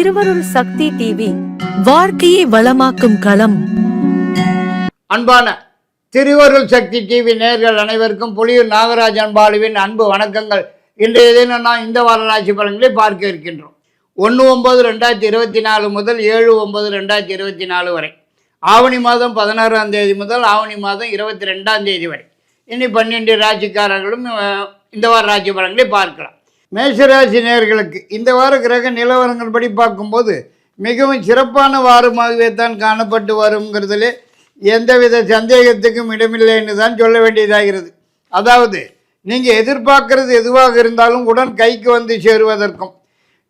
திருவருள் சக்தி டிவி வாழ்க்கையை வளமாக்கும் களம். அன்பான திருவருள் சக்தி டிவி நேர்கள் அனைவருக்கும் புலியூர் நாகராஜ் அன்பாளுவின் அன்பு வணக்கங்கள். இன்றைய தினம் நான் இந்த வார ராசி பலன்களை பார்க்க இருக்கின்றோம். ஒன்று ஒன்பது ரெண்டாயிரத்தி இருபத்தி நாலு முதல் ஏழு ஒன்பது ரெண்டாயிரத்தி இருபத்தி நாலு வரை. ஆவணி மாதம் பதினாறாம் தேதி முதல் ஆவணி மாதம் இருபத்தி ரெண்டாம் தேதி வரை. இனி பன்னெண்டு ராசிக்காரர்களும் இந்த வார ராசி பலன்களை பார்க்கலாம். மேஷராசி நேர்களுக்கு இந்த வார கிரக நிலவரங்கள் படி பார்க்கும்போது மிகவும் சிறப்பான வாரமாகவே தான் காணப்பட்டு வருங்கிறதுலே எந்தவித சந்தேகத்துக்கும் இடமில்லைன்னு தான் சொல்ல வேண்டியதாகிறது. அதாவது நீங்கள் எதிர்பார்க்கறது எதுவாக இருந்தாலும் உடன் கைக்கு வந்து சேருவதற்கும்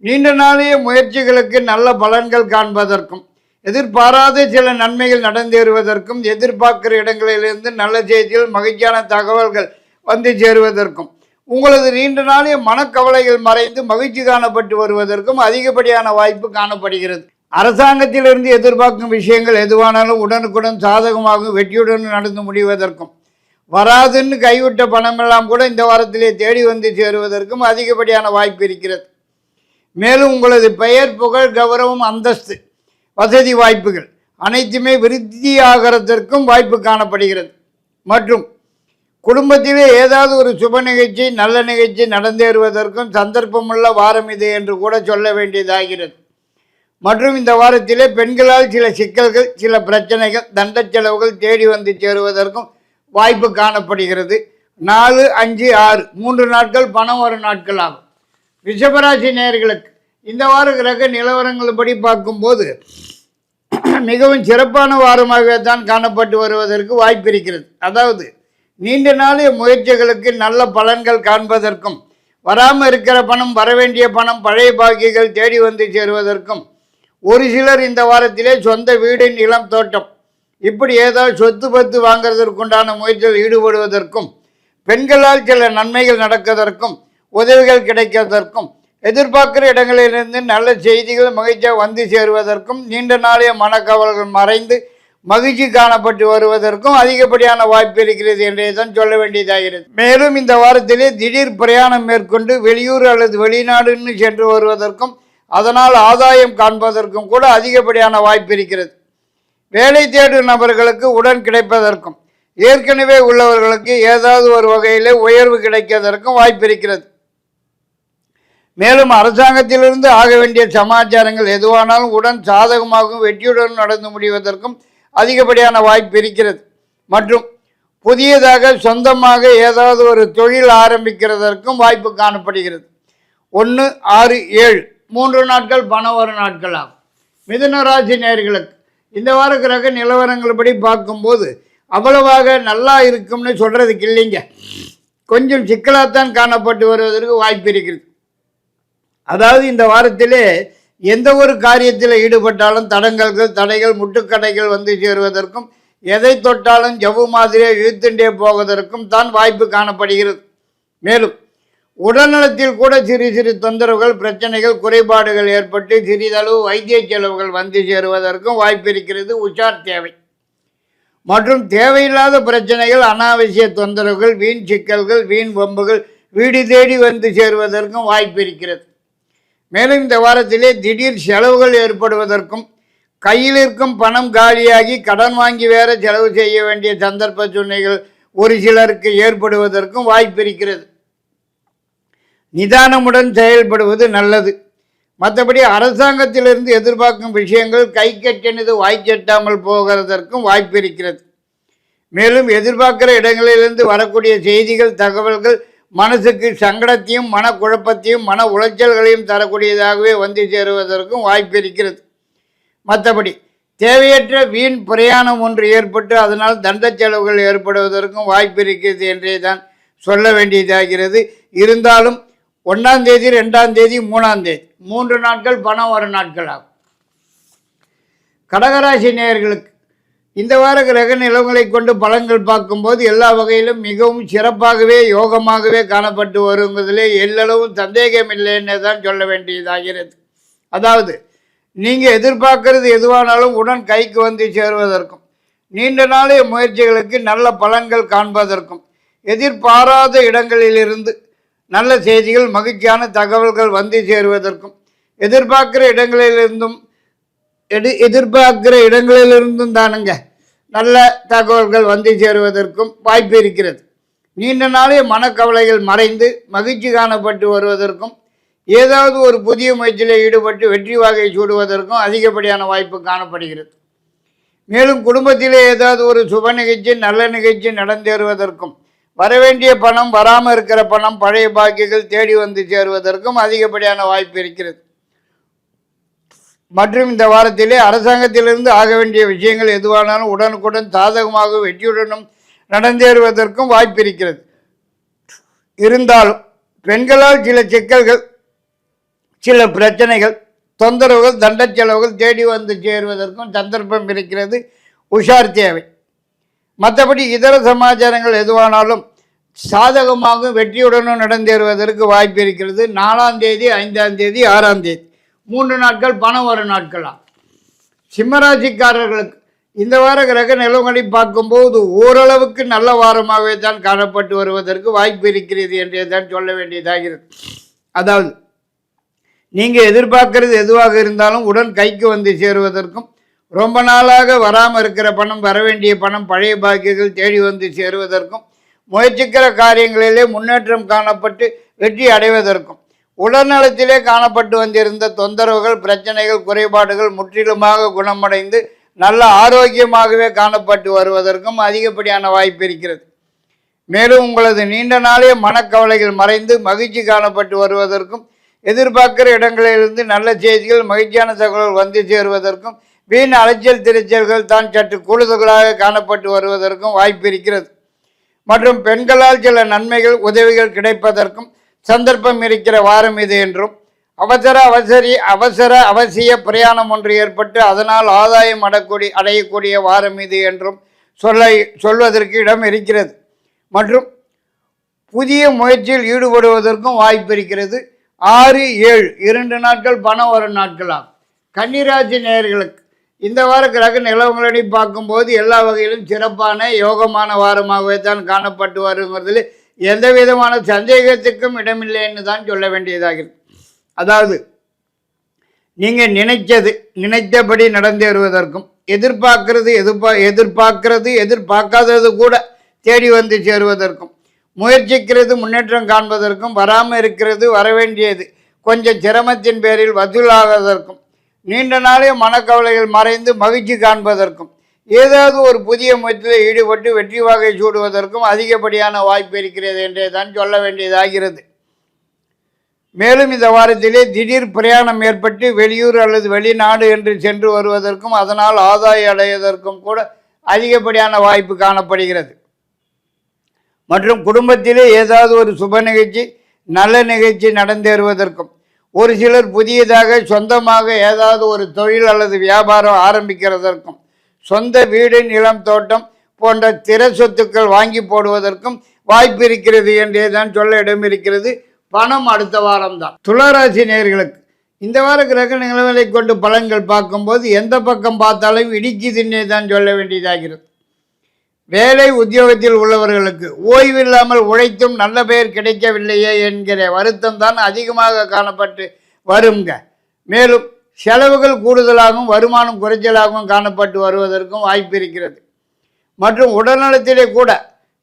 நீண்ட நாளைய முயற்சிகளுக்கு நல்ல பலன்கள் காண்பதற்கும் எதிர்பாராத சில நன்மைகள் நடந்தேறுவதற்கும் எதிர்பார்க்கிற இடங்களிலிருந்து நல்ல செய்திகள் மகிழ்ச்சியான தகவல்கள் வந்து சேருவதற்கும் உங்களது நீண்ட நாளைய மனக்கவலைகள் மறைந்து மகிழ்ச்சி காணப்பட்டு வருவதற்கும் அதிகப்படியான வாய்ப்பு காணப்படுகிறது. அரசாங்கத்திலிருந்து எதிர்பார்க்கும் விஷயங்கள் எதுவானாலும் உடனுக்குடன் சாதகமாகவும் வெற்றியுடன் நடந்து முடிவதற்கும் வராதுன்னு கைவிட்ட பணமெல்லாம் கூட இந்த வாரத்திலே தேடி வந்து சேருவதற்கும் அதிகப்படியான வாய்ப்பு இருக்கிறது. மேலும் உங்களது பெயர் புகழ் கௌரவம் அந்தஸ்து வசதி வாய்ப்புகள் அனைத்துமே விருத்தியாகிறதற்கும் வாய்ப்பு காணப்படுகிறது. மற்றும் குடும்பத்திலே ஏதாவது ஒரு சுப நிகழ்ச்சி நல்ல நிகழ்ச்சி நடந்தேறுவதற்கும் சந்தர்ப்பமுள்ள வாரம் இது என்று கூட சொல்ல வேண்டியதாகிறது. மற்றும் இந்த வாரத்திலே பெண்களால் சில சிக்கல்கள் சில பிரச்சனைகள் தண்ட செலவுகள் தேடி வந்து சேருவதற்கும் வாய்ப்பு காணப்படுகிறது. நாலு அஞ்சு ஆறு மூன்று நாட்கள் பணம் வரும் நாட்கள் ஆகும் ரிஷபராசி நேயர்களுக்கு இந்த வார கிரக நிலவரங்கள் படி பார்க்கும்போது மிகவும் சிறப்பான வாரமாகவே தான் காணப்பட்டு வருவதற்கு வாய்ப்பு இருக்கிறது. அதாவது நீண்ட நாளைய முயற்சிகளுக்கு நல்ல பலன்கள் காண்பதற்கும் வராமல் இருக்கிற பணம் வரவேண்டிய பணம் பழைய பாக்கிகள் தேடி வந்து சேருவதற்கும் ஒரு சிலர் இந்த வாரத்திலே சொந்த வீடு நிலம் தோட்டம் இப்படி ஏதாவது சொத்து பத்து வாங்குறதற்குண்டான முயற்சியில் ஈடுபடுவதற்கும் பெண்களால் சில நன்மைகள் நடக்கதற்கும் உதவிகள் கிடைக்கிறதற்கும் எதிர்பார்க்கிற இடங்களிலிருந்து நல்ல செய்திகள் மகிழ்ச்சியாக வந்து சேருவதற்கும் நீண்ட நாளைய மனக்கவல்கள் மறைந்து மகிழ்ச்சி காணப்பட்டு வருவதற்கும் அதிகப்படியான வாய்ப்பு இருக்கிறது என்றே தான் சொல்ல வேண்டியதாகிறது. மேலும் இந்த வாரத்திலே திடீர் பிரயாணம் மேற்கொண்டு வெளியூர் அல்லது வெளிநாடுன்னு சென்று வருவதற்கும் அதனால் ஆதாயம் காண்பதற்கும் கூட அதிகப்படியான வாய்ப்பு இருக்கிறது. வேலை தேடும் நபர்களுக்கு உடன் கிடைப்பதற்கும் ஏற்கனவே உள்ளவர்களுக்கு ஏதாவது ஒரு வகையில் உயர்வு கிடைக்கிறதற்கும் வாய்ப்பு இருக்கிறது. மேலும் அரசாங்கத்திலிருந்து ஆக வேண்டிய சமாச்சாரங்கள் எதுவானாலும் உடன் சாதகமாகவும் வெற்றியுடன் நடந்து முடிவதற்கும் அதிகப்படியான வாய்ப்பு இருக்கிறது. மற்றும் புதியதாக சொந்தமாக ஏதாவது ஒரு தொழில் ஆரம்பிக்கிறதற்கும் வாய்ப்பு காணப்படுகிறது. ஒன்று ஆறு ஏழு. மூன்று நாட்கள் பணம் வரும் நாட்கள் ஆகும். மிதுனராசி நேர்களுக்கு இந்த வார கிரக நிலவரங்கள் படி பார்க்கும்போது அவ்வளவாக நல்லா இருக்கும்னு சொல்கிறதுக்கு இல்லைங்க. கொஞ்சம் சிக்கலாகத்தான் காணப்பட்டு வருவதற்கு வாய்ப்பு இருக்கிறது. அதாவது இந்த வாரத்திலே எந்த ஒரு காரியத்தில் ஈடுபட்டாலும் தடங்கல்கள் தடைகள் முட்டுக்கடைகள் வந்து சேருவதற்கும் எதை தொட்டாலும் ஜவ்வு மாதிரியே இழுத்துண்டே போவதற்கும் தான் வாய்ப்பு காணப்படுகிறது. மேலும் உடல்நலத்தில் கூட சிறு சிறு தொந்தரவுகள் பிரச்சனைகள் குறைபாடுகள் ஏற்பட்டு சிறிதளவு வைத்திய செலவுகள் வந்து சேருவதற்கும் வாய்ப்பு இருக்கிறது. உஷார் தேவை. மற்றும் தேவையில்லாத பிரச்சனைகள் அனாவசிய தொந்தரவுகள் வீண் சிக்கல்கள் வீண் வம்புகள் வீடு தேடி வந்து சேருவதற்கும் வாய்ப்பு இருக்கிறது. மேலும் இந்த வாரத்திலே திடீர் செலவுகள் ஏற்படுவதற்கும் கையில் இருக்கும் பணம் காலியாகி கடன் வாங்கி வேற செலவு செய்ய வேண்டிய சந்தர்ப்ப சூழ்நிலைகள் ஒரு சிலருக்கு ஏற்படுவதற்கும் வாய்ப்பிருக்கிறது நிதானமுடன் செயல்படுவது நல்லது. மற்றபடி அரசாங்கத்திலிருந்து எதிர்பார்க்கும் விஷயங்கள் கை கட்டினது வாய்க்கெட்டாமல் போகிறதற்கும் வாய்ப்பு இருக்கிறது. மேலும் எதிர்பார்க்கிற இடங்களிலிருந்து வரக்கூடிய செய்திகள் தகவல்கள் மனசுக்கு சங்கடத்தையும் மனக்குழப்பத்தையும் மன உளைச்சல்களையும் தரக்கூடியதாகவே வந்து சேருவதற்கும் வாய்ப்பு இருக்கிறது. மற்றபடி தேவையற்ற வீண் பிரயாணம் ஒன்று ஏற்பட்டு அதனால் தண்ட செலவுகள் ஏற்படுவதற்கும் வாய்ப்பு இருக்கிறது என்றே தான் சொல்ல வேண்டியதாகிறது. இருந்தாலும் ஒன்றாம் தேதி ரெண்டாம் தேதி மூணாம் தேதி மூன்று நாட்கள் பணம் வரும் நாட்கள் ஆகும் கடகராசி நேயர்களுக்கு இந்த வார கிரக நிலவுகளை கொண்டு பலன்கள் பார்க்கும்போது எல்லா வகையிலும் மிகவும் சிறப்பாகவே யோகமாகவே காணப்பட்டு வருங்கிறதுலே எல்லளவும் சந்தேகம் இல்லைன்னு தான் சொல்ல வேண்டியதாகிறது. அதாவது நீங்கள் எதிர்பார்க்கறது எதுவானாலும் உடன் கைக்கு வந்து சேருவதற்கும் நீண்ட நாளைய முயற்சிகளுக்கு நல்ல பலன்கள் காண்பதற்கும் எதிர்பாராத இடங்களிலிருந்து நல்ல செய்திகள் மகிழ்ச்சியான தகவல்கள் வந்து சேருவதற்கும் எதிர்பார்க்கிற இடங்களிலிருந்தும் எடு எதிர்பார்க்கிற இடங்களிலிருந்தும் தானுங்க. நல்ல தகவல்கள் வந்து சேருவதற்கும் வாய்ப்பு இருக்கிறது. நீண்ட நாளே மனக்கவலைகள் மறைந்து மகிழ்ச்சி காணப்பட்டு வருவதற்கும் ஏதாவது ஒரு புதிய முயற்சியில் ஈடுபட்டு வெற்றி வாகை சூடுவதற்கும் அதிகப்படியான வாய்ப்பு காணப்படுகிறது. மேலும் குடும்பத்திலே ஏதாவது ஒரு சுப நிகழ்ச்சி நல்ல நிகழ்ச்சி நடந்தேறுவதற்கும் வரவேண்டிய பணம் வராமல் இருக்கிற பணம் பழைய பாக்கிகள் தேடி வந்து சேருவதற்கும் அதிகப்படியான வாய்ப்பு இருக்கிறது. மற்றும் இந்த வாரத்திலே அரசாங்கத்திலிருந்து ஆக வேண்டிய விஷயங்கள் எதுவானாலும் உடனுக்குடன் சாதகமாக வெற்றியுடனும் நடந்தேறுவதற்கும் வாய்ப்பு இருக்கிறது. இருந்தாலும் பெண்களால் சில சிக்கல்கள் சில பிரச்சனைகள் தொந்தரவுகள் தண்ட செலவுகள் தேடி வந்து சேருவதற்கும் சந்தர்ப்பம் இருக்கிறது. உஷார் தேவை. மற்றபடி இதர சமாச்சாரங்கள் எதுவானாலும் சாதகமாகவும் வெற்றியுடனும் நடந்தேறுவதற்கு வாய்ப்பு இருக்கிறது. நாலாம் தேதி ஐந்தாம் தேதி ஆறாம் தேதி. மூன்று நாட்கள் பணம் வரும் நாட்களா? சிம்மராசிக்காரர்களுக்கு இந்த வார கிரக நிலவங்களை பார்க்கும்போது ஓரளவுக்கு நல்ல வாரமாகவே தான் காணப்பட்டு வருவதற்கு வாய்ப்பு இருக்கிறது என்றே தான் சொல்ல வேண்டியதாகிறது அதாவது நீங்கள் எதிர்பார்க்கறது எதுவாக இருந்தாலும் உடன் கைக்கு வந்து சேருவதற்கும் ரொம்ப நாளாக வராமல் இருக்கிற பணம் வர வேண்டிய பணம் பழைய பாக்கியங்கள் தேடி வந்து சேருவதற்கும் முயற்சிக்கிற காரியங்களிலே முன்னேற்றம் காணப்பட்டு வெற்றி அடைவதற்கும் உடல்நலத்திலே காணப்பட்டு வந்திருந்த தொந்தரவுகள் பிரச்சனைகள் குறைபாடுகள் முற்றிலுமாக குணமடைந்து நல்ல ஆரோக்கியமாகவே காணப்பட்டு வருவதற்கும் அதிகப்படியான வாய்ப்பு இருக்கிறது. மேலும் உங்களது நீண்ட நாளே மனக்கவலைகள் மறைந்து மகிழ்ச்சி காணப்பட்டு வருவதற்கும் எதிர்பார்க்கிற இடங்களிலிருந்து நல்ல செய்திகள் மகிழ்ச்சியான தகவல்கள் வந்து சேருவதற்கும் வீண் அலைச்சல் திருச்சல்கள் தான் சற்று கூடுதலாக காணப்பட்டு வருவதற்கும் வாய்ப்பு இருக்கிறது. மற்றும் பெண்களால் சில நன்மைகள் உதவிகள் கிடைப்பதற்கும் சந்தர்ப்பம் இருக்கிற வாரம் இது என்றும் அவசர அவசரி அவசர அவசிய பிரயாணம் ஒன்று ஏற்பட்டு அதனால் ஆதாயம் அடக்கூடிய அடையக்கூடிய வாரம் இது என்றும் சொல்ல சொல்வதற்கு இடம் இருக்கிறது. மற்றும் புதிய முயற்சியில் ஈடுபடுவதற்கும் வாய்ப்பு இருக்கிறது. ஆறு ஏழு இரண்டு நாட்கள் பணம் வரும் நாட்களாகும் கன்னிராசி நேயர்களுக்கு இந்த வார கிரக நிலவங்களை பார்க்கும்போது எல்லா வகையிலும் சிறப்பான யோகமான வாரமாகவே தான் காணப்பட்டு வருங்கிறதுல எந்த விதமான சந்தேகத்துக்கும் இடமில்லைன்னு தான் சொல்ல வேண்டியதாகிறது. அதாவது நீங்கள் நினைச்சது நினைத்தபடி நடந்தேறுவதற்கும் எதிர்பார்க்கறது எதிர்பா எதிர்பார்க்கறது எதிர்பார்க்காதது கூட தேடி வந்து சேருவதற்கும் முயற்சிக்கிறது முன்னேற்றம் காண்பதற்கும் வராமல் இருக்கிறது வரவேண்டியது கொஞ்சம் சிரமத்தின் பேரில் வசூலாவதற்கும் நீண்ட நாளே மனக்கவலைகள் மறைந்து மகிழ்ச்சி காண்பதற்கும் ஏதாவது ஒரு புதிய முயற்சியில் ஈடுபட்டு வெற்றி வாகை சூடுவதற்கும் அதிகப்படியான வாய்ப்பு இருக்கிறது என்றே தான் சொல்ல வேண்டியதாகிறது. மேலும் இந்த வாரத்திலே திடீர் பிரயாணம் ஏற்பட்டு வெளியூர் அல்லது வெளிநாடு என்று சென்று வருவதற்கும் அதனால் ஆதாயம் அடைவதற்கும் கூட அதிகப்படியான வாய்ப்பு காணப்படுகிறது. மற்றும் குடும்பத்திலே ஏதாவது ஒரு சுப நிகழ்ச்சி நல்ல நிகழ்ச்சி நடந்தேறுவதற்கும் ஒரு சிலர் புதியதாக சொந்தமாக ஏதாவது ஒரு தொழில் அல்லது வியாபாரம் ஆரம்பிக்கிறதற்கும் சொந்த வீடு நிலம் தோட்டம் போன்ற திற சொத்துக்கள் வாங்கி போடுவதற்கும் வாய்ப்பு இருக்கிறது என்றே தான் சொல்ல இடம் இருக்கிறது. பணம் அடுத்த வாரம் தான் துளாராசி நேயர்களுக்கு இந்த வார கிரக நிலவலை கொண்டு பலன்கள் பார்க்கும்போது எந்த பக்கம் பார்த்தாலும் இடிக்குதுன்னே தான் சொல்ல வேண்டியதாகிறது வேலை உத்தியோகத்தில் உள்ளவர்களுக்கு ஓய்வில்லாமல் உழைத்தும் நல்ல பெயர் கிடைக்கவில்லையே என்கிற வருத்தம் தான் அதிகமாக காணப்பட்டு வருங்க. மேலும் செலவுகள் கூடுதலாகவும் வருமானம் குறைச்சலாகவும் காணப்பட்டு வருவதற்கும் வாய்ப்பு இருக்கிறது. மற்றும் உடல்நலத்திலே கூட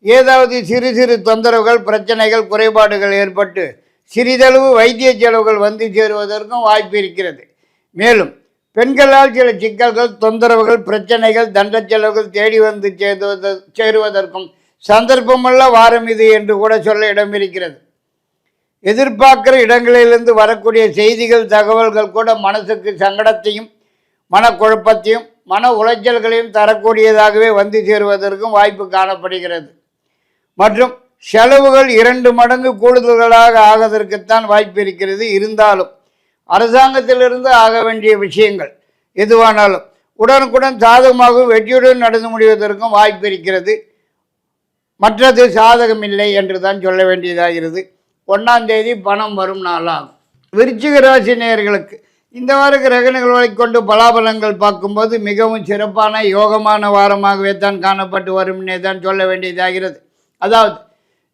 ஏதாவது சிறு சிறு தொந்தரவுகள் பிரச்சனைகள் குறைபாடுகள் ஏற்பட்டு சிறிதளவு வைத்திய செலவுகள் வந்து சேருவதற்கும் வாய்ப்பு இருக்கிறது. மேலும் பெண்களால் சில சிக்கல்கள் தொந்தரவுகள் பிரச்சனைகள் தண்ட செலவுகள் தேடி வந்து சேருவத சேருவதற்கும் சந்தர்ப்பமுள்ள வாரம் இது என்று கூட சொல்ல இடம் இருக்கிறது. எதிர்பார்க்கிற இடங்களிலிருந்து வரக்கூடிய செய்திகள் தகவல்கள் கூட மனசுக்கு சங்கடத்தையும் மனக்குழப்பத்தையும் மன உளைச்சல்களையும் தரக்கூடியதாகவே வந்து சேருவதற்கும் வாய்ப்பு காணப்படுகிறது. மற்றும் செலவுகள் இரண்டு மடங்கு கூடுதல்களாக ஆவதற்குத்தான் வாய்ப்பு இருக்கிறது. இருந்தாலும் அரசாங்கத்திலிருந்து ஆக வேண்டிய விஷயங்கள் எதுவானாலும் உடனுக்குடன் சாதகமாக வெற்றியுடன் நடந்து முடிவதற்கும் வாய்ப்பு இருக்கிறது. மற்றது சாதகமில்லை என்று தான் சொல்ல வேண்டியதாகிறது. ஒன்றாந்தேதி பணம் வரும் நாளாகும். விருச்சிக ராசி நேர்களுக்கு இந்த வார கிரக வரை கொண்டு பலாபலங்கள் பார்க்கும்போது மிகவும் சிறப்பான யோகமான வாரமாகவே தான் காணப்பட்டு வரும்னே தான் சொல்ல வேண்டியதாகிறது அதாவது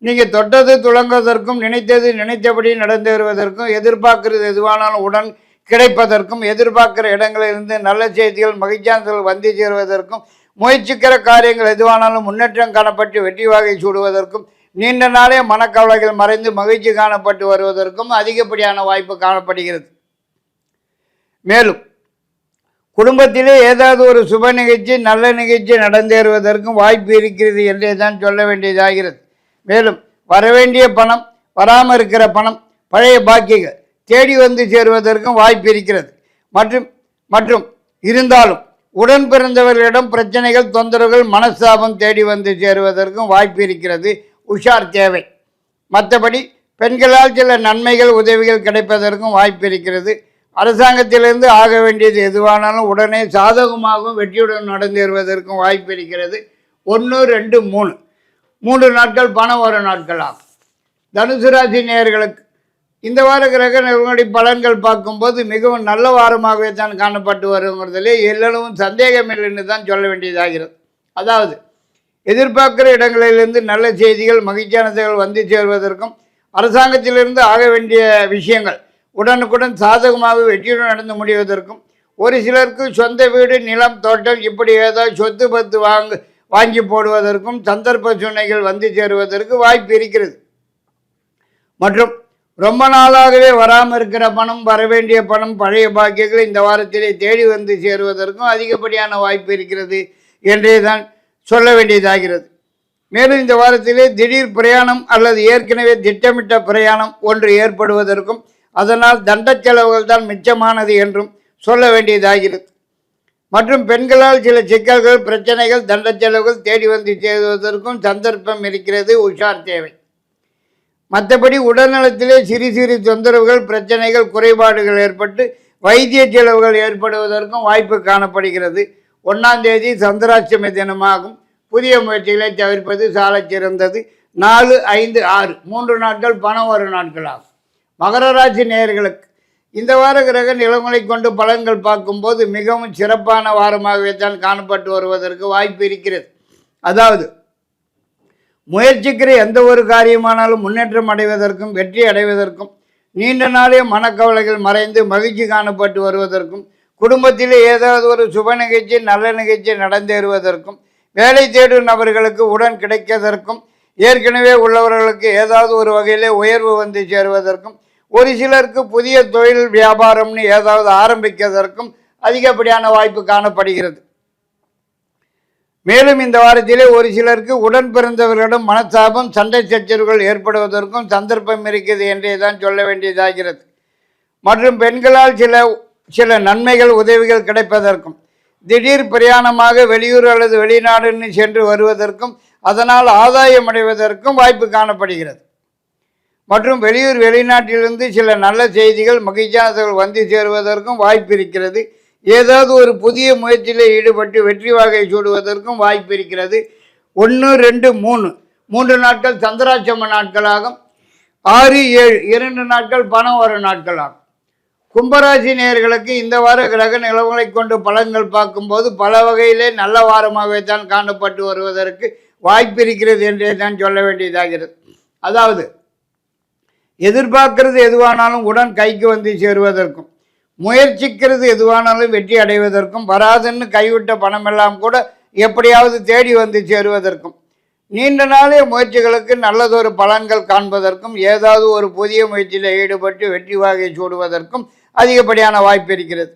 நீங்கள் தொட்டது துளங்குவதற்கும் நினைத்தது நினைத்தபடி நடந்து வருவதற்கும் எதிர்பார்க்கிறது எதுவானாலும் உடன் கிடைப்பதற்கும் எதிர்பார்க்கிற இடங்களிலிருந்து நல்ல செய்திகள் மகிழ்ச்சியானர்கள் வந்து சேருவதற்கும் முயற்சிக்கிற காரியங்கள் எதுவானாலும் முன்னேற்றம் காணப்பட்டு வெற்றி வாகை சூடுவதற்கும் நீண்ட நாளே மனக்கவலைகள் மறைந்து மகிழ்ச்சி காணப்பட்டு வருவதற்கும் அதிகப்படியான வாய்ப்பு காணப்படுகிறது. மேலும் குடும்பத்திலே ஏதாவது ஒரு சுப நிகழ்ச்சி நல்ல நிகழ்ச்சி நடந்தேறுவதற்கும் வாய்ப்பு இருக்கிறது என்றே தான் சொல்ல வேண்டியதாகிறது. மேலும் வரவேண்டிய பணம் வராமல் இருக்கிற பணம் பழைய பாக்கிகள் தேடி வந்து சேருவதற்கும் வாய்ப்பு இருக்கிறது. மற்றும் மற்றும் இருந்தாலும் உடன் பிறந்தவர்களிடம் பிரச்சனைகள் தொந்தரவுகள் மனஸ்தாபம் தேடி வந்து சேருவதற்கும் வாய்ப்பு இருக்கிறது. உஷார் தேவை. மற்றபடி பெண்களால் சில நன்மைகள் உதவிகள் கிடைப்பதற்கும் வாய்ப்பு இருக்கிறது. அரசாங்கத்திலிருந்து ஆக வேண்டியது எதுவானாலும் உடனே சாதகமாகவும் வெற்றியுடன் நடந்தேறுவதற்கும் வாய்ப்பு இருக்கிறது. ஒன்று ரெண்டு மூணு. மூன்று நாட்கள் பணம் வர நாட்கள் ஆகும் தனுசு ராசி நேயர்களுக்கு இந்த வார கிரக நிலவடி பலன்கள் பார்க்கும்போது மிகவும் நல்ல வாரமாகவே தான் காணப்பட்டு வருங்கிறதுலே எல்லளவும் சந்தேகமில்லைன்னு தான் சொல்ல வேண்டியதாகிறது. அதாவது எதிர்பார்க்கிற இடங்களிலிருந்து நல்ல செய்திகள் மகிழ்ச்சியான செய்திகள் வந்து சேர்வதற்கும் அரசாங்கத்திலிருந்து ஆக வேண்டிய விஷயங்கள் உடனுக்குடன் சாதகமாக வெற்றியுடன் நடந்து முடிவதற்கும் ஒரு சிலருக்கு சொந்த வீடு நிலம் தோட்டம் இப்படி ஏதாவது சொத்து பத்து வாங்க வாங்கி போடுவதற்கும் சந்தர்ப்ப சூழ்நிலைகள் வந்து சேருவதற்கு வாய்ப்பு இருக்கிறது. மற்றும் ரொம்ப நாளாகவே வராமல் இருக்கிற பணம் வர வேண்டிய பணம் பழைய பாக்கியங்கள் இந்த வாரத்திலே தேடி வந்து சேருவதற்கும் அதிகப்படியான வாய்ப்பு இருக்கிறது. என்றே தான் சொல்ல வேண்டியதாகிறது. மேலும் இந்த வாரத்திலே திடீர் பிரயாணம் அல்லது ஏற்கனவே திட்டமிட்ட பிரயாணம் ஒன்று ஏற்படுவதற்கும் அதனால் தண்ட செலவுகள் தான் மிச்சமானது என்றும் சொல்ல வேண்டியதாகிறது. மற்றும் பெண்களால் சில சிக்கல்கள் பிரச்சனைகள் தண்ட செலவுகள் தேடி வந்து சேருவதற்கும் சந்தர்ப்பம் இருக்கிறது உஷார் தேவை. மற்றபடி உடல்நலத்திலே சிறு சிறு தொந்தரவுகள் பிரச்சனைகள் குறைபாடுகள் ஏற்பட்டு வைத்திய செலவுகள் ஏற்படுவதற்கும் வாய்ப்பு காணப்படுகிறது. ஒன்றாம் தேதி சந்திராட்சமி தினமாகும். புதிய முயற்சிகளை தவிர்ப்பது சாலச் சிறந்தது. நாலு ஐந்து ஆறு மூன்று நாட்கள் பணம் வரும் நாட்களாகும் மகர ராசி நேயர்களுக்கு இந்த வார கிரக நிலங்களை கொண்டு பலன்கள் பார்க்கும்போது மிகவும் சிறப்பான வாரமாகவே தான் காணப்பட்டு வருவதற்கு வாய்ப்பு இருக்கிறது. அதாவது முயற்சிக்கிற எந்த ஒரு காரியமானாலும் முன்னேற்றம் அடைவதற்கும் வெற்றி அடைவதற்கும் நீண்ட நாளே மனக்கவலைகள் மறைந்து மகிழ்ச்சி காணப்பட்டு வருவதற்கும் குடும்பத்தில் ஏதாவது ஒரு சுப நிகழ்ச்சி நல்ல நிகழ்ச்சி நடந்தேறுவதற்கும் வேலை தேடும் நபர்களுக்கு உடன் கிடைக்கதற்கும் ஏற்கனவே உள்ளவர்களுக்கு ஏதாவது ஒரு வகையிலே உயர்வு வந்து சேருவதற்கும் ஒரு சிலருக்கு புதிய தொழில் வியாபாரம்னு ஏதாவது ஆரம்பிக்கிறதற்கும் அதிகப்படியான வாய்ப்பு காணப்படுகிறது. மேலும் இந்த வாரத்திலே ஒரு சிலருக்கு உடன் பிறந்தவர்களிடம் மனத்தாபம் சண்டை சச்சரவுகள் ஏற்படுவதற்கும் சந்தர்ப்பம் இருக்குது என்றே தான் சொல்ல வேண்டியதாகிறது. மற்றும் பெண்களால் சில சில நன்மைகள் உதவிகள் கிடைப்பதற்கும் திடீர் பிரயாணமாக வெளியூர் அல்லது வெளிநாடுன்னு சென்று வருவதற்கும் அதனால் ஆதாயம் அடைவதற்கும் வாய்ப்பு காணப்படுகிறது. மற்றும் வெளியூர் வெளிநாட்டிலிருந்து சில நல்ல செய்திகள் மகிழ்ச்சியானவர்கள் வந்து சேருவதற்கும் வாய்ப்பு இருக்கிறது. ஏதாவது ஒரு புதிய முயற்சியில் ஈடுபட்டு வெற்றி வாகை சூடுவதற்கும் வாய்ப்பு இருக்கிறது. ஒன்று ரெண்டு மூணு. மூன்று நாட்கள் சந்திராட்சம நாட்களாகும். ஆறு ஏழு. இரண்டு நாட்கள் பணம் வரும் நாட்களாகும். கும்பராசி நேர்களுக்கு இந்த வார கிரக நிலவுகளை கொண்டு பலன்கள் பார்க்கும்போது பல வகையிலே நல்ல வாரமாகவே தான் காணப்பட்டு வருவதற்கு வாய்ப்பு இருக்கிறது என்றே தான் சொல்ல வேண்டியதாகிறது. அதாவது எதிர்பார்க்கிறது எதுவானாலும் உடன் கைக்கு வந்து சேருவதற்கும் முயற்சிக்கிறது எதுவானாலும் வெற்றி அடைவதற்கும் வராதுன்னு கைவிட்ட பணமெல்லாம் கூட எப்படியாவது தேடி வந்து சேருவதற்கும் நீண்ட நாளைய முயற்சிகளுக்கு நல்லதொரு பலன்கள் காண்பதற்கும் ஏதாவது ஒரு புதிய முயற்சியில் ஈடுபட்டு வெற்றி வாகை சூடுவதற்கும் அதிகப்படியான வாய்ப்பு இருக்கிறது.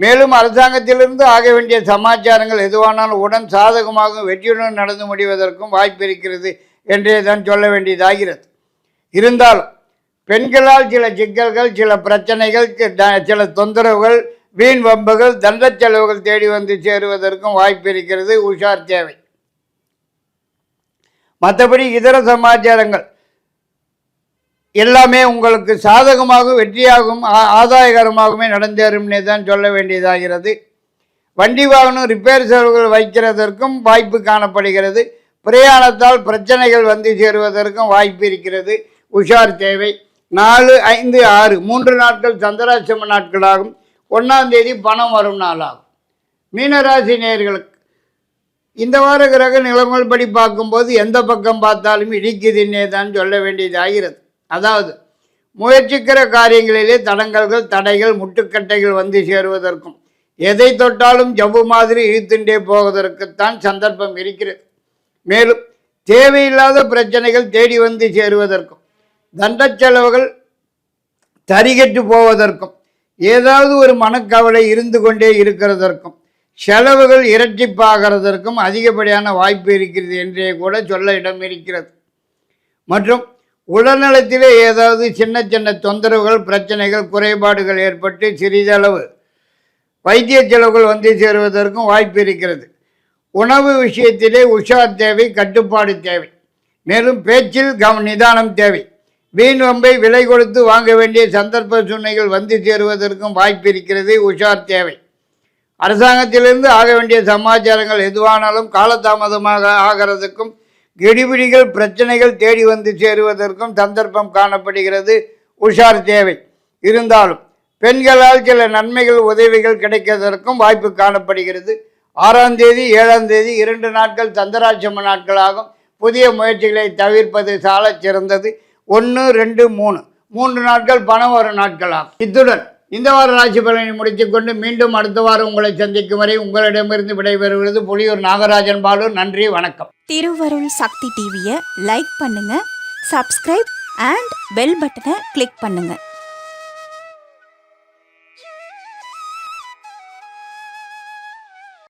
மேலும் அரசாங்கத்திலிருந்து ஆக வேண்டிய சமாச்சாரங்கள் எதுவானாலும் உடன் சாதகமாகவும் வெற்றியுடன் நடந்து முடிவதற்கும் வாய்ப்பு இருக்கிறது என்றே தான் சொல்ல வேண்டியதாகிறது. இருந்தாலும் பெண்களால் சில சிக்கல்கள் சில பிரச்சனைகள் சில தொந்தரவுகள் வீண் வம்புகள் தண்ட செலவுகள் தேடி வந்து சேருவதற்கும் வாய்ப்பு இருக்கிறது. உஷார் தேவை. மற்றபடி இதர சமாச்சாரங்கள் எல்லாமே உங்களுக்கு சாதகமாகவும் வெற்றியாகவும் ஆ- ஆதாயகரமாகவுமே நடந்தேறும்னே தான் சொல்ல வேண்டியதாகிறது. வண்டி வாகனம் ரிப்பேர் செலவுகள் வைக்கிறதற்கும் வாய்ப்பு காணப்படுகிறது. பிரயாணத்தால் பிரச்சனைகள் வந்து சேருவதற்கும் வாய்ப்பு இருக்கிறது. உஷார் தேவை. நாலு ஐந்து ஆறு மூன்று நாட்கள் சந்திராசிரம நாட்களாகும். ஒன்றாம் தேதி பணம் வரும் நாளாகும். மீனராசி நேர்களுக்கு இந்த வார கிரக நிலங்கள் படி பார்க்கும்போது எந்த பக்கம் பார்த்தாலும் இடிக்குதுன்னே தான் சொல்ல வேண்டியதாகிறது. அதாவது முயற்சிக்கிற காரியங்களிலே தடங்கல்கள் தடைகள் முட்டுக்கட்டைகள் வந்து சேருவதற்கும் எதை தொட்டாலும் ஜவ்வு மாதிரி இழுத்துண்டே போவதற்குத்தான் சந்தர்ப்பம் இருக்கிறது. மேலும் தேவையில்லாத பிரச்சனைகள் தேடி வந்து சேருவதற்கும் தண்ட செலவுகள் தரிகட்டு போவதற்கும் ஏதாவது ஒரு மனக்கவலை இருந்து கொண்டே இருக்கிறதற்கும் செலவுகள் இரட்டிப்பாகிறதற்கும் அதிகப்படியான வாய்ப்பு இருக்கிறது என்றே கூட சொல்ல இடம் இருக்கிறது. மற்றும் உடல்நலத்திலே ஏதாவது சின்ன சின்ன தொந்தரவுகள் பிரச்சனைகள் குறைபாடுகள் ஏற்பட்டு சிறிதளவு வைத்திய செலவுகள் வந்து சேருவதற்கும் வாய்ப்பு இருக்கிறது. உணவு விஷயத்திலே உஷார் தேவை கட்டுப்பாடு தேவை. மேலும் பேச்சில் கவ நிதானம் தேவை. வீண் வம்பை விலை கொடுத்து வாங்க வேண்டிய சந்தர்ப்ப சூழ்நிலைகள் வந்து சேருவதற்கும் வாய்ப்பு இருக்கிறது உஷார் தேவை. அரசாங்கத்திலிருந்து ஆக வேண்டிய சமாச்சாரங்கள் எதுவானாலும் காலதாமதமாக ஆகிறதுக்கும் கெடிபிடிகள் பிரச்சனைகள் தேடி வந்து சேருவதற்கும் சந்தர்ப்பம் காணப்படுகிறது. உஷார் தேவை இருந்தாலும் பெண்களால் சில நன்மைகள் உதவிகள் கிடைக்கிறதற்கும் வாய்ப்பு காணப்படுகிறது. ஆறாம் தேதி ஏழாம் தேதி இரண்டு நாட்கள் சந்திராட்சம நாட்களாகும். புதிய முயற்சிகளை தவிர்ப்பது சாலச் சிறந்தது. ஒன்று ரெண்டு மூணு. மூன்று நாட்கள் பணம் வரும் நாட்களாகும். இத்துடன் இந்த வார ராசி பலனை முடித்துக்கொண்டு மீண்டும் அடுத்த வாரம் உங்களை சந்திக்கும் வரை உங்களிடமிருந்து விடைபெறுகிறது புலியூர் நாகராஜன் பாலு. நன்றி வணக்கம். திருவருள் சக்தி டிவியை லைக் பண்ணுங்க சப்ஸ்கிரைப் அண்ட் பெல் பட்டனை கிளிக் பண்ணுங்கள்